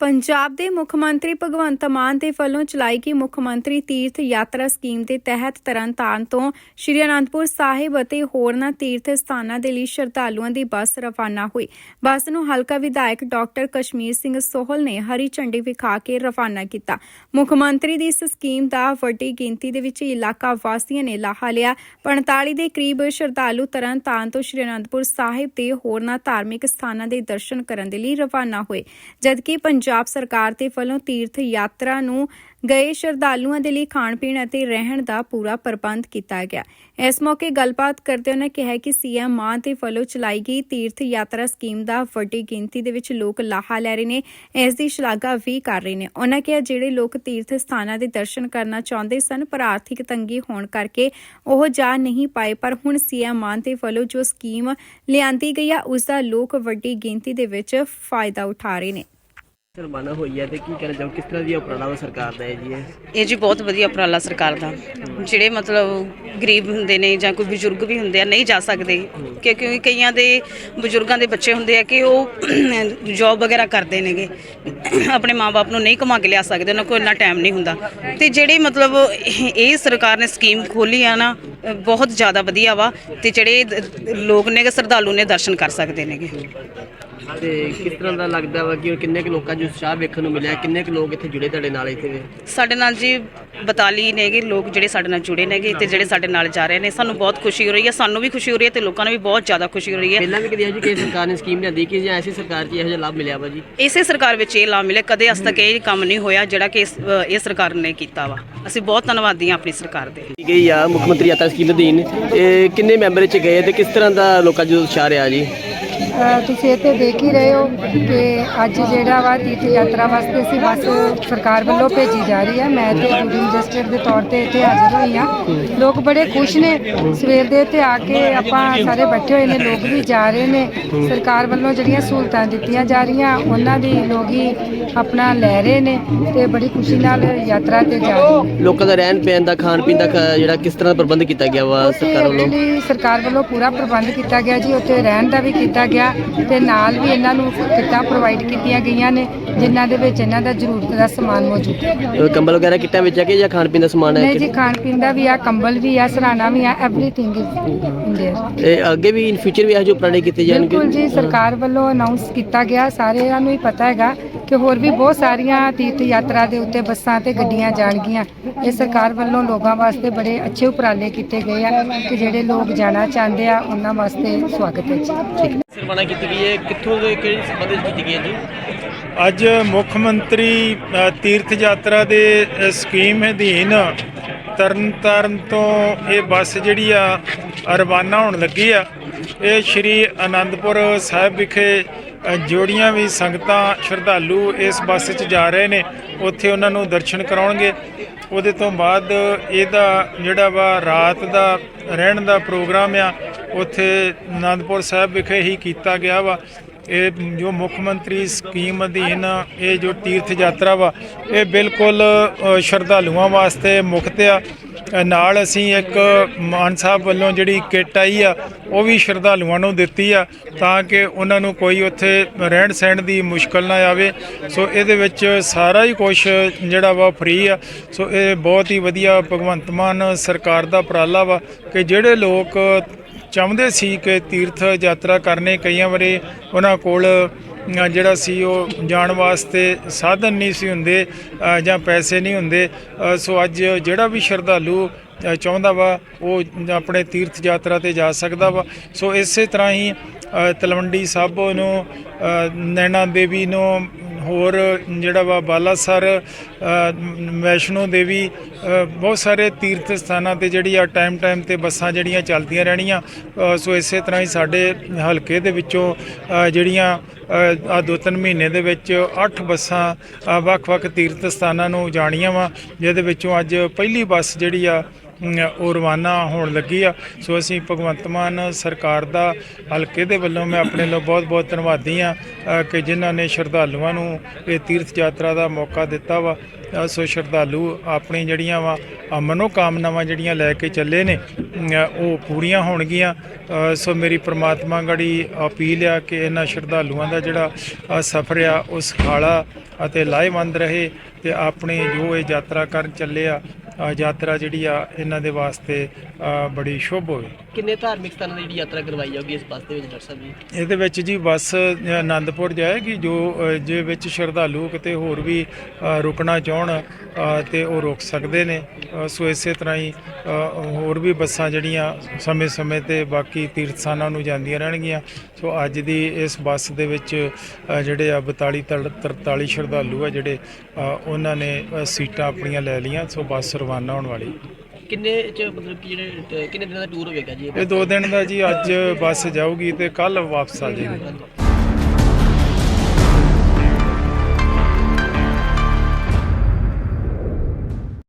ਪੰਜਾਬ ਦੇ ਮੁੱਖ ਮੰਤਰੀ ਭਗਵੰਤ ਮਾਨ ਦੇ ਵੱਲੋਂ ਚਲਾਈ ਗਈ ਮੁੱਖ ਮੰਤਰੀ ਤੀਰਥ ਯਾਤਰਾ ਸਕੀਮ ਦੇ ਤਹਿਤ ਤਰਨਤਾਰਨ ਤੋਂ ਸ਼੍ਰੀ ਅਨੰਦਪੁਰ ਸਾਹਿਬ ਅਤੇ ਹੋਰਨਾਂ ਤੀਰਥ ਸਥਾਨਾਂ ਦੇ ਲਈ ਸ਼ਰਧਾਲੂਆਂ ਦੀ ਬੱਸ ਰਵਾਨਾ ਹੋਈ। ਬੱਸ ਨੂੰ ਹਲਕਾ ਵਿਧਾਇਕ ਡਾਕਟਰ ਕਸ਼ਮੀਰ ਸਿੰਘ ਸੋਹਲ ਨੇ ਹਰੀ ਝੰਡੀ ਵਿਖਾ ਕੇ ਰਵਾਨਾ ਕੀਤਾ। ਮੁੱਖ ਮੰਤਰੀ ਦੀ ਇਸ ਸਕੀਮ ਦਾ ਵੱਡੀ ਗਿਣਤੀ ਦੇ ਵਿੱਚ ਇਲਾਕਾ ਵਾਸੀਆਂ ਨੇ ਲਾਹਾ ਲਿਆ। 45 ਦੇ ਕਰੀਬ ਸ਼ਰਧਾਲੂ ਤਰਨਤਾਰਨ ਤੋਂ ਸ਼੍ਰੀ ਅਨੰਦਪੁਰ ਸਾਹਿਬ ਦੇ ਹੋਰਨਾਂ ਧਾਰਮਿਕ ਸਥਾਨਾਂ ਦੇ ਦਰਸ਼ਨ ਕਰਨ ਦੇ ਲਈ ਰਵਾਨਾ ਹੋਏ। ਜਦਕਿ ਪੰਜਾਬ ਪੰਜਾਬ ਸਰਕਾਰ ਦੇ ਵੱਲੋਂ ਤੀਰਥ ਯਾਤਰਾ ਨੂੰ ਗਏ ਸ਼ਰਧਾਲੂਆਂ ਦੇ ਲਈ ਖਾਣ ਪੀਣ ਅਤੇ ਰਹਿਣ ਦਾ ਪੂਰਾ ਪ੍ਰਬੰਧ ਕੀਤਾ ਗਿਆ। ਇਸ ਮੌਕੇ ਗੱਲਬਾਤ ਕਰਦੇ ਉਹਨਾਂ ਕਿਹਾ ਕਿ ਸੀਐਮ ਮਾਨ ਦੇ ਵੱਲੋਂ ਚਲਾਈ ਗਈ ਤੀਰਥ ਯਾਤਰਾ ਸਕੀਮ ਦਾ ਵੱਡੀ ਗਿਣਤੀ ਦੇ ਵਿੱਚ ਲੋਕ ਲਾਹਾ ਲੈ ਰਹੇ ਨੇ, ਇਸ ਦੀ ਸ਼ਲਾਘਾ ਵੀ ਕਰ ਰਹੇ ਨੇ। ਉਹਨਾਂ ਕਿਹਾ, ਜਿਹੜੇ ਲੋਕ ਤੀਰਥ ਸਥਾਨਾਂ ਦੇ ਦਰਸ਼ਨ ਕਰਨਾ ਚਾਹੁੰਦੇ ਸਨ, ਪਰ ਆਰਥਿਕ ਤੰਗੀ ਹੋਣ ਕਰਕੇ ਉਹ ਜਾ ਨਹੀਂ ਪਾਏ, ਪਰ ਹੁਣ ਸੀਐਮ ਮਾਨ ਦੇ ਵੱਲੋਂ ਜੋ ਸਕੀਮ ਲਿਆਂਦੀ ਗਈ ਆ ਉਸ ਦਾ ਲੋਕ ਵੱਡੀ ਗਿਣਤੀ ਦੇ ਵਿੱਚ ਫਾਇਦਾ ਉਠਾ ਰਹੇ ਨੇ। ਰਵਾਨਾ ਹੋਈ ਹੈ ਤੇ ਕੀ ਕਹਿਣਾ ਚਾਹੋ ਕਿਸ ਤਰ੍ਹਾਂ ਦੀ ਉਪਰਾਲਾ ਵਾ ਸਰਕਾਰ ਦਾ ਹੈ ਜੀ ਇਹ? ਇਹ ਜੀ ਬਹੁਤ ਵਧੀਆ ਉਪਰਾਲਾ ਸਰਕਾਰ ਦਾ। ਜਿਹੜੇ ਮਤਲਬ ਗਰੀਬ ਹੁੰਦੇ ਨੇ ਜਾਂ ਕੋਈ ਬਜ਼ੁਰਗ ਵੀ ਹੁੰਦੇ ਆ ਨਹੀਂ ਜਾ ਸਕਦੇ। ਕਿ ਕਿਉਂਕਿ ਕਈਆਂ ਦੇ ਬਜ਼ੁਰਗਾਂ ਦੇ ਬੱਚੇ ਹੁੰਦੇ ਆ ਕਿ ਉਹ ਜੌਬ ਵਗੈਰਾ ਕਰਦੇ ਨੇਗੇ। ਆਪਣੇ ਮਾਪੇ ਨੂੰ ਨਹੀਂ ਕਮਾ ਕੇ ਲਿਆ ਸਕਦੇ ਉਹਨਾਂ ਕੋਲ ਇੰਨਾ ਟਾਈਮ ਨਹੀਂ ਹੁੰਦਾ। ਤੇ ਜਿਹੜੇ ਮਤਲਬ ਇਹ ਇਹ ਸਰਕਾਰ ਨੇ ਸਕੀਮ ਖੋਲੀ ਆ ਨਾ ਅ, ਬਹੁਤ ਜ਼ਿਆਦਾ ਵਧੀਆ ਵਾ। ਤੇ ਜਿਹੜੇ ਦ- ਲੋਕ ਨੇਗੇ ਸ਼ਰਧਾਲੂ ਨੇ ਦਰਸ਼ਨ ਕਰ ਸਕਦੇ ਨੇਗੇ। ਤੇ ਕਿਸ ਤਰ੍ਹਾਂ ਦਾ ਲੱਗਦਾ ਵਾ ਕਿ ਕਿੰਨੇ ਕੁ ਲੋਕਾਂ 'ਚ ਉਤਸ਼ਾਹ ਵੇਖਣ ਨੂੰ ਮਿਲਿਆ? ਕਿੰਨੇ ਕੁ ਲੋਕ ਇੱਥੇ ਜੁੜੇ ਤੁਹਾਡੇ ਨਾਲ ਇੱਥੇ? ਸਾਡੇ ਨਾਲ ਜੀ 42 ਨੇਗੇ ਲੋਕ ਜਿਹੜੇ ਸਾਡੇ ਨਾਲ ਜੁੜੇ ਨੇਗੇ ਤੇ ਜਿਹੜੇ ਸਾਡੇ ਨਾਲ ਜਾ ਰਹੇ ਨੇ। ਸਾਨੂੰ ਬਹੁਤ ਖੁਸ਼ੀ ਹੋ ਰਹੀ ਹੈ ਸਾਨੂੰ ਵੀ ਖੁਸ਼ੀ ਹੋ ਰਹੀ ਹੈ ਤੇ ਲੋਕਾਂ ਨੂੰ ਵੀ ਬਹੁਤ ਜ਼ਿਆਦਾ ਖੁਸ਼ੀ ਹੋ ਰਹੀ ਹੈ। ਪਹਿਲਾਂ ਵੀ ਕਦੀ ਇਹੋ ਜਿਹੀ ਕਿਸੇ ਸਰਕਾਰ ਨੇ ਸਕੀਮ ਲਿਆਂਦੀ ਕਿ ਜਾਂ ਐਸੀ ਸਰਕਾਰ 'ਚ ਇਹੋ ਜਿਹਾ ਲਾਭ ਮਿਲਿਆ ਵਾ ਜੀ? ਇਸੇ ਸਰਕਾਰ ਵਿੱਚ ਇਹ ਲਾਭ ਮਿਲੇ ਕਦੇ ਅੱਜ ਤੱਕ ਇਹ ਕੰਮ ਨਹੀਂ ਹੋਇਆ ਜਿਹੜਾ ਕਿ ਇਸ- ਅ, ਇਹ ਸਰਕਾਰ ਨੇ ਕੀਤਾ ਵਾ। ਅਸੀਂ ਬਹੁਤ ਧੰਨਵਾਦੀ ਹਾਂ ਆਪਣੀ ਸਰਕਾਰ ਦੇ। ਕੀਤੀ ਗਈ ਆ ਮੁੱਖ ਮੰਤਰੀ ਯਾਤਰਾ ਸਕੀਮ ਅਧੀਨ। ਇਹ ਕਿੰਨੇ ਮੈਂਬਰ ਚ ਗਏ ਤੇ ਕਿਸ ਤਰ੍ਹਾਂ ਦਾ ਲੋਕਾਂ 'ਚ ਉਤਸ਼ਾਹ ਰਿਹਾ ਜੀ? ਤੁਸੀਂ ਇੱਥੇ ਦੇਖ ਹੀ ਰਹੇ ਹੋ ਕਿ ਅੱਜ ਜਿਹੜਾ ਵਾ ਤੀਰਥ ਯਾਤਰਾ ਵਾਸਤੇ ਅਸੀਂ ਬੱਸ ਸਰਕਾਰ ਵੱਲੋਂ ਭੇਜੀ ਜਾ ਰਹੀ ਹੈ। ਮੈਂ ਤੇ ਡਿਊਟੀ ਮੈਜਿਸਟਰੇਟ ਦੇ ਤੌਰ ਤੇ ਇੱਥੇ ਹਾਜ਼ਰ ਹੋਈ ਹਾਂ। ਲੋਕ ਬੜੇ ਖੁਸ਼ ਨੇ। ਸਵੇਰ ਦੇ ਇੱਥੇ ਆ ਕੇ ਆਪਾਂ ਸਾਰੇ ਬੈਠੇ ਹੋਏ ਨੇ ਲੋਕ ਵੀ ਜਾ ਰਹੇ ਨੇ। ਸਰਕਾਰ ਵੱਲੋਂ ਜਿਹੜੀਆਂ ਸਹੂਲਤਾਂ ਦਿੱਤੀਆਂ ਜਾ ਰਹੀਆਂ ਉਹਨਾਂ ਦੀ ਲੋਕ ਹੀ ਆਪਣਾ ਲੈ ਰਹੇ ਨੇ ਤੇ ਬੜੀ ਖੁਸ਼ੀ ਨਾਲ ਯਾਤਰਾ ਤੇ ਜਾ ਰਹੇ ਨੇ। ਲੋਕਾਂ ਦਾ ਰਹਿਣ ਪੈਣ ਦਾ ਖਾਣ ਪੀਣ ਦਾ ਖ- ਜਿਹੜਾ ਕਿਸ ਤਰ੍ਹਾਂ ਦਾ ਪ੍ਰਬੰਧ ਕੀਤਾ ਗਿਆ ਵਾ ਸਰਕਾਰ ਵੱਲੋਂ? ਸਰਕਾਰ ਵੱਲੋਂ ਪੂਰਾ ਪ੍ਰਬੰਧ ਕੀਤਾ ਗਿਆ ਜੀ ਉੱਥੇ ਰਹਿਣ ਦਾ ਵੀ ਕੀਤਾ ਗਿਆ। ਤੇ ਨਾਲ ਵੀ ਇਹਨਾਂ ਨੂੰ ਕਿੱਟਾਂ ਪ੍ਰੋਵਾਈਡ ਕੀਤੀਆਂ ਗਈਆਂ ਨੇ ਜਿਨ੍ਹਾਂ ਦੇ ਵਿੱਚ ਇਹਨਾਂ ਦਾ ਜ਼ਰੂਰਤ ਦਾ ਸਮਾਨ ਮੌਜੂਦ ਹੈ ਅ, ਕੰਬਲ ਵਗੈਰਾ ਕਿੱਟਾਂ ਵਿੱਚ ਆ ਕਿ ਜਾਂ ਖਾਣ ਪੀਣ ਦਾ ਸਮਾਨ ਹੈ ਨਹੀਂ ਜੀ ਖਾਣ ਪੀਣ ਦਾ ਵੀ ਆ ਕੰਬਲ ਵੀ ਆ ਸਰਾਣਾ ਵੀ ਆ ਐਵਰੀਥਿੰਗ ਇਜ਼ ਇਨ देयर ਇਹ ਅੱਗੇ ਵੀ ਇਨ ਫਿਊਚਰ ਵੀ ਇਹੋ ਜਿਹੇ ਉਪਰਾਲੇ ਕੀਤੇ ਜਾਣਗੇ ਬਿਲਕੁਲ ਜੀ ਸਰਕਾਰ ਵੱਲੋਂ ਅਨਾਉਂਸ ਕੀਤਾ ਗਿਆ ਸਾਰਿਆਂ ਨੂੰ ਹੀ ਪਤਾ ਹੈਗਾ ਕਿ ਹੋਰ ਵੀ ਬਹੁਤ ਸਾਰੀਆਂ ਤੀਰਥ ਯਾਤਰਾ ਦੇ ਉੱਤੇ ਬੱਸਾਂ ਤੇ ਗੱਡੀਆਂ ਜਾਣਗੀਆਂ ਇਹ ਸਰਕਾਰ ਵੱਲੋਂ ਲੋਕਾਂ ਵਾਸਤੇ ਬੜੇ ਅੱਛੇ ਉਪਰਾਲੇ ਕੀਤੇ ਗਏ ਆ ਕਿ ਜਿਹੜੇ ਲੋਕ ਜਾਣਾ ਚਾਹੁੰਦੇ ਆ ਉਹਨਾਂ ਵਾਸਤੇ ਸਵਾਗਤ ਹੈ ਜੀ ਸਰਵਾਨਾ ਕੀਤੀ ਗਈ ਹੈ। ਕਿੱਥੋਂ ਦੇ ਕਿਹੜੀ ਸੰਬੰਧ ਵਿੱਚ ਕੀਤੀ ਗਈ ਹੈ ਜੀ? ਅੱਜ ਮੁੱਖ ਮੰਤਰੀ ਤੀਰਥ ਯਾਤਰਾ ਦੇ ਸਕੀਮ ਅਧੀਨ ਤਰਨਤਾਰਨ ਤੋਂ ਇਹ ਬੱਸ ਜਿਹੜੀ ਆ, ਰਵਾਨਾ ਹੋਣ ਲੱਗੀ ਆ। ਇਹ ਸ਼੍ਰੀ ਆਨੰਦਪੁਰ ਸਾਹਿਬ ਵਿਖੇ ਜੋੜੀਆਂ ਵੀ ਸੰਗਤਾਂ ਸ਼ਰਧਾਲੂ ਇਸ ਬੱਸ 'ਚ ਜਾ ਰਹੇ ਨੇ। ਉੱਥੇ ਉਹਨਾਂ ਨੂੰ ਦਰਸ਼ਨ ਕਰਾਉਣਗੇ। ਉਹਦੇ ਤੋਂ ਬਾਅਦ ਇਹਦਾ ਜਿਹੜਾ ਵਾ ਰਾਤ ਦਾ ਰਹਿਣ ਦਾ ਪ੍ਰੋਗਰਾਮ ਆ ਉੱਥੇ ਆਨੰਦਪੁਰ ਸਾਹਿਬ ਵਿਖੇ ਹੀ ਕੀਤਾ ਗਿਆ ਵਾ। ਇਹ ਜੋ ਮੁੱਖ ਮੰਤਰੀ ਸਕੀਮ ਅਧੀਨ ਇਹ ਜੋ ਤੀਰਥ ਯਾਤਰਾ ਵਾ, ਇਹ ਬਿਲਕੁਲ ਸ਼ਰਧਾਲੂਆਂ ਵਾਸਤੇ ਮੁਫਤ ਆ। ਨਾਲ ਅਸੀਂ ਇੱਕ ਮਾਨ ਸਾਹਿਬ ਵੱਲੋਂ ਜਿਹੜੀ ਕਿੱਟ ਆਈ ਆ, ਉਹ ਵੀ ਸ਼ਰਧਾਲੂਆਂ ਨੂੰ ਦਿੱਤੀ ਆ, ਤਾਂ ਕਿ ਉਹਨਾਂ ਨੂੰ ਕੋਈ ਉੱਥੇ ਰਹਿਣ ਸਹਿਣ ਦੀ ਮੁਸ਼ਕਲ ਨਾ ਆਵੇ। ਸੋ ਇਹਦੇ ਵਿੱਚ ਸਾਰਾ ਹੀ ਕੁਝ ਜਿਹੜਾ ਵਾ ਫ੍ਰੀ ਆ। ਸੋ ਇਹ ਬਹੁਤ ਹੀ ਵਧੀਆ ਭਗਵੰਤ ਮਾਨ ਸਰਕਾਰ ਦਾ ਉਪਰਾਲਾ ਵਾ ਕਿ ਜਿਹੜੇ ਲੋਕ ਚਾਹੁੰਦੇ ਸੀ ਕਿ ਤੀਰਥ ਯਾਤਰਾ ਕਰਨੇ, ਕਈਆਂ ਵਾਰੀ ਉਹਨਾਂ ਕੋਲ ਜਿਹੜਾ ਸੀ ਉਹ ਜਾਣ ਵਾਸਤੇ ਸਾਧਨ ਨਹੀਂ ਸੀ ਹੁੰਦੇ ਜਾਂ ਪੈਸੇ ਨਹੀਂ ਹੁੰਦੇ। ਸੋ ਅੱਜ ਜਿਹੜਾ ਵੀ ਸ਼ਰਧਾਲੂ ਚਾਹੁੰਦਾ ਵਾ, ਉਹ ਆਪਣੇ ਤੀਰਥ ਯਾਤਰਾ ਤੇ ਜਾ ਸਕਦਾ ਵਾ। ਸੋ ਇਸੇ ਤਰ੍ਹਾਂ ਹੀ ਤਲਵੰਡੀ ਸਾਬੋ ਨੂੰ ਨੈਣਾ ਦੇਵੀ ਨੂੰ ਹੋਰ ਜਿਹੜਾ ਵਾ ਬਾਲਾਸਰ ਵੈਸ਼ਨੋ ਦੇਵੀ ਬਹੁਤ ਸਾਰੇ ਤੀਰਥ ਸਥਾਨਾਂ ਤੇ ਜਿਹੜੀ ਆ ਟਾਈਮ ਟਾਈਮ ਤੇ ਬੱਸਾਂ ਜਿਹੜੀਆਂ ਚੱਲਦੀਆਂ ਰਹਿਣੀਆਂ ਸੋ ਇਸੇ ਤਰ੍ਹਾਂ ਹੀ ਸਾਡੇ ਹਲਕੇ ਦੇ ਵਿੱਚੋਂ ਜਿਹੜੀਆਂ ਆ ਦੋ ਤਿੰਨ ਮਹੀਨੇ ਦੇ ਵਿੱਚ 8 ਬੱਸਾਂ ਵੱਖ-ਵੱਖ ਤੀਰਥ ਸਥਾਨਾਂ ਨੂੰ ਜਾਣੀਆਂ ਵਾ, ਜਿਹਦੇ ਵਿੱਚੋਂ ਅੱਜ ਪਹਿਲੀ ਬੱਸ ਜਿਹੜੀ ਆ ਉਹ ਰਵਾਨਾ ਹੋਣ ਲੱਗੀ ਆ। ਸੋ ਅਸੀਂ ਭਗਵੰਤ ਮਾਨ ਸਰਕਾਰ ਦਾ ਹਲਕੇ ਦੇ ਵੱਲੋਂ ਮੈਂ ਆਪਣੇ ਵੱਲੋਂ ਬਹੁਤ ਬਹੁਤ ਧੰਨਵਾਦੀ ਆ ਕਿ ਜਿਨ੍ਹਾਂ ਨੇ ਸ਼ਰਧਾਲੂਆਂ ਨੂੰ ਇਹ ਤੀਰਥ ਯਾਤਰਾ ਦਾ ਮੌਕਾ ਦਿੱਤਾ ਵਾ। ਸੋ ਸ਼ਰਧਾਲੂ ਆਪਣੀ ਜਿਹੜੀਆਂ ਵਾ ਅ, ਮਨੋਕਾਮਨਾਵਾਂ ਜਿਹੜੀਆਂ ਲੈ ਕੇ ਚੱਲੇ ਨੇ ਉਹ ਪੂਰੀਆਂ ਹੋਣਗੀਆਂ। ਸੋ ਮੇਰੀ ਪ੍ਰਮਾਤਮਾ ਗੜੀ ਅਪੀਲ ਆ ਕਿ ਇਹਨਾਂ ਸ਼ਰਧਾਲੂਆਂ ਦਾ ਜਿਹੜਾ ਸਫ਼ਰ ਆ ਉਹ ਸੁਖਾਲਾ ਅਤੇ ਲਾਹੇਵੰਦ ਰਹੇ ਤੇ ਆਪਣੇ ਜੋ ਇਹ ਯਾਤਰਾ ਕਰਨ ਚੱਲੇ ਆ ਯਾਤਰਾ ਜਿਹੜੀ ਆ ਇਹਨਾਂ ਦੇ ਵਾਸਤੇ ਬੜੀ ਸ਼ੁਭ ਹੋਵੇ। ਕਿੰਨੇ ਧਾਰਮਿਕ ਸਥਾਨਾਂ ਦੀ ਜਿਹੜੀ ਯਾਤਰਾ ਕਰਵਾਈ ਜਾਊਗੀ ਇਸ ਬੱਸ ਦੇ ਵਿੱਚ ਡਾਕਟਰ ਸਾਹਿਬ ਜੀ? ਇਹਦੇ ਵਿੱਚ ਜੀ ਬੱਸ ਆਨੰਦਪੁਰ ਜਾਏਗੀ ਜੋ ਜੇ ਵਿੱਚ ਸ਼ਰਧਾਲੂ ਕਿਤੇ ਹੋਰ ਵੀ ਰੁਕਣਾ ਚਾਹਣ ਤੇ ਉਹ ਰੁਕ ਸਕਦੇ ਨੇ। ਸੋ ਇਸੇ ਤਰ੍ਹਾਂ ਹੀ ਹੋਰ ਵੀ ਬੱਸਾਂ ਜਿਹੜੀਆਂ ਸਮੇਂ-ਸਮੇਂ ਤੇ ਬਾਕੀ ਤੀਰਥ ਸਥਾਨਾਂ ਨੂੰ ਜਾਂਦੀਆਂ ਰਹਿਣਗੀਆਂ। ਸੋ ਅੱਜ ਦੀ ਇਸ ਬੱਸ ਦੇ ਵਿੱਚ ਜਿਹੜੇ ਆ 42 ਤੜ- 43 ਸ਼ਰਧਾਲੂ ਆ ਜਿਹੜੇ ਉਹਨਾਂ ਨੇ ਸੀਟਾਂ ਆਪਣੀਆਂ ਲੈ ਲਈਆਂ। ਸੋ ਬੱਸ ਰਵਾਨਾ ਹੋਣ ਵਾਲੀ। ਕਿੰਨੇ ਚ ਮਤਲਬ ਕਿ ਜਿਹੜੇ ਕਿੰਨੇ ਦਿਨਾਂ ਦਾ ਟੂਰ ਹੋਵੇਗਾ ਜੀ? ਇਹ ਇਹ ਦੋ ਦਿਨ ਦਾ ਜੀ ਅੱਜ ਬੱਸ ਜਾਊਗੀ ਤੇ ਕੱਲ ਵਾਪਸ ਆ ਜਾਏਗੀ।